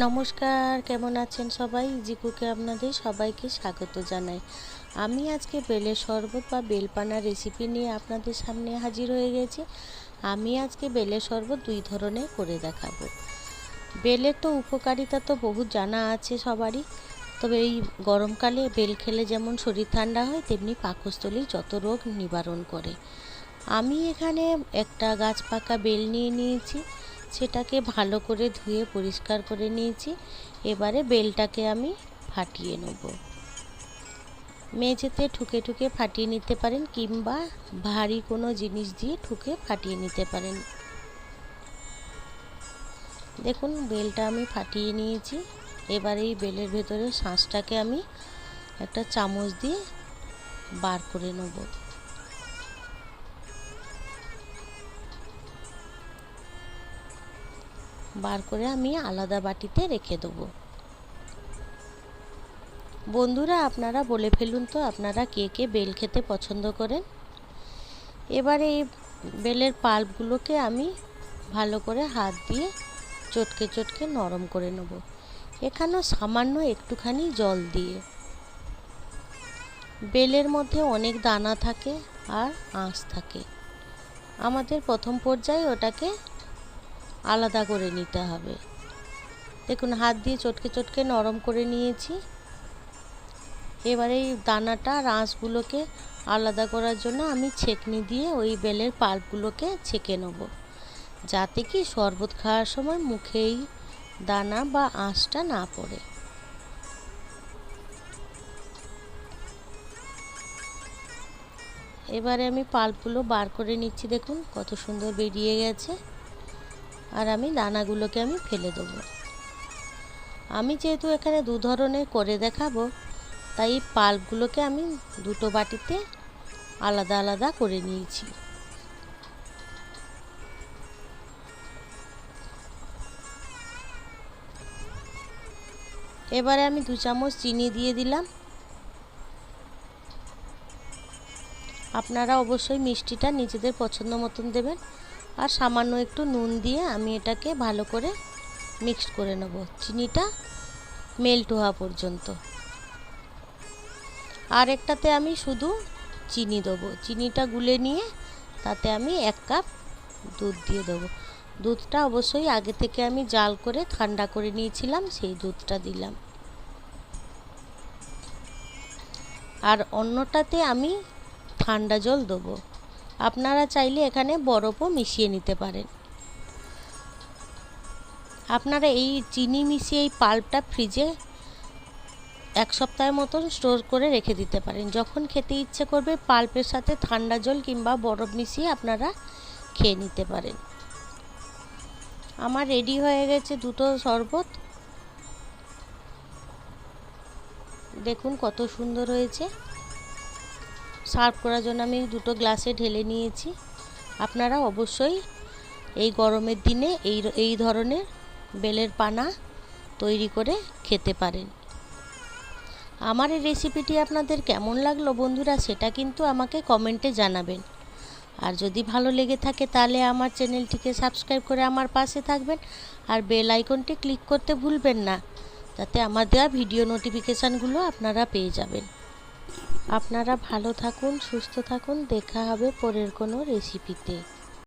নমস্কার, কেমন আছেন সবাই? জিকুকে আপনাদের সবাইকে স্বাগত জানাই। আমি আজকে বেলের শরবত বা বেলপানা রেসিপি নিয়ে আপনাদের সামনে হাজির হয়ে গেছি। আমি আজকে বেলের শরবত দুই ধরনের করে দেখাবো। বেলের তো উপকারিতা তো বহু জানা আছে সবারই। তবে এই গরমকালে বেল খেলে যেমন শরীর ঠান্ডা হয়, তেমনি পাকস্থলী যত রোগ নিবারণ করে। আমি এখানে একটা গাছ পাকা বেল নিয়ে নিয়েছি। সেটাকে ভালো করে ধুয়ে পরিষ্কার করে নিয়েছি। এবারে বেলটাকে আমি ফাটিয়ে নেব। মেঝেতে ঠুকে ঠুকে ফাটিয়ে নিতে পারেন কিংবা ভারী কোনো জিনিস দিয়ে ঠুকে ফাটিয়ে নিতে পারেন। দেখুন, বেলটা আমি ফাটিয়ে নিয়েছি। এবার এই বেলের ভেতরে শাঁসটাকে আমি একটা চামচ দিয়ে বার করে নেব। বার করে আমি আলাদা বাটিতে রেখে দেবো। বন্ধুরা, আপনারা বলে ফেলুন তো, আপনারা কে কে বেল খেতে পছন্দ করেন? এবারে এই বেলের পাল্পগুলোকে আমি ভালো করে হাত দিয়ে চটকে চটকে নরম করে নেব। এখানেও সামান্য একটুখানি জল দিয়ে। বেলের মধ্যে অনেক দানা থাকে আর আঁশ থাকে। আমাদের প্রথম পর্যায়ে ওটাকে আলাদা করে নিতে হবে। দেখুন, হাত দিয়ে চটকে চটকে নরম করে নিয়েছি। এবারে এই দানাটা আর আঁশগুলোকে আলাদা করার জন্য আমি ছেঁকনি দিয়ে ওই বেলের পাল্পগুলোকে ছেঁকে নেব। যাতে কি শরবত খাওয়ার সময় মুখেই দানা বা আঁশটা না পড়ে। এবারে আমি পাল্পগুলো বার করে নিচ্ছি, দেখুন কত সুন্দর বেরিয়ে গেছে। আর আমি দানাগুলোকে আমি ফেলে দেবো। আমি যেহেতু এখানে দু ধরনের করে দেখাবো, তাই পাল্পগুলোকে আমি দুটো বাটিতে আলাদা আলাদা করে নিয়েছি। এবারে আমি দু চামচ চিনি দিয়ে দিলাম। আপনারা অবশ্যই মিষ্টিটা নিজেদের পছন্দ মতন দেবেন। আর সামান্য একটু নুন দিয়ে আমি এটাকে ভালো করে মিক্সড করে নেব। চিনিটা মেল্ট হওয়া পর্যন্ত। আর একটাতে আমি শুধু চিনি দেবো। চিনিটা গুলে নিয়ে তাতে আমি এক কাপ দুধ দিয়ে দেবো। দুধটা অবশ্যই আগে থেকে আমি জাল করে ঠান্ডা করে নিয়েছিলাম, সেই দুধটা দিলাম। আর অন্যটাতে আমি ঠান্ডা জল দেবো। আপনারা চাইলে এখানে বরফও মিশিয়ে নিতে পারেন। আপনারা এই চিনি মিশিয়ে এই পাল্পটা ফ্রিজে এক সপ্তাহের মতন স্টোর করে রেখে দিতে পারেন। যখন খেতে ইচ্ছে করবে, পাল্পের সাথে ঠান্ডা জল কিংবা বরফ মিশিয়ে আপনারা খেয়ে নিতে পারেন। আমার রেডি হয়ে গেছে দুটো শরবত। দেখুন কত সুন্দর হয়েছে। সার্ভ করার জন্য আমি দুটো গ্লাসে ঢেলে নিয়েছি। আপনারা অবশ্যই এই গরমের দিনে এই এই ধরনের বেলের পানা তৈরি করে খেতে পারেন। আমার এই রেসিপিটি আপনাদের কেমন লাগল বন্ধুরা সেটা কিন্তু আমাকে কমেন্টে জানাবেন। আর যদি ভালো লেগে থাকে তাহলে আমার চ্যানেলটিকে সাবস্ক্রাইব করে আমার পাশে থাকবেন। আর বেল আইকনটি ক্লিক করতে ভুলবেন না যাতে আমার দেওয়া ভিডিও নোটিফিকেশানগুলো আপনারা পেয়ে যাবেন। আপনারা ভালো থাকুন সুস্থ থাকুন। দেখা হবে পরের কোনো রেসিপিতে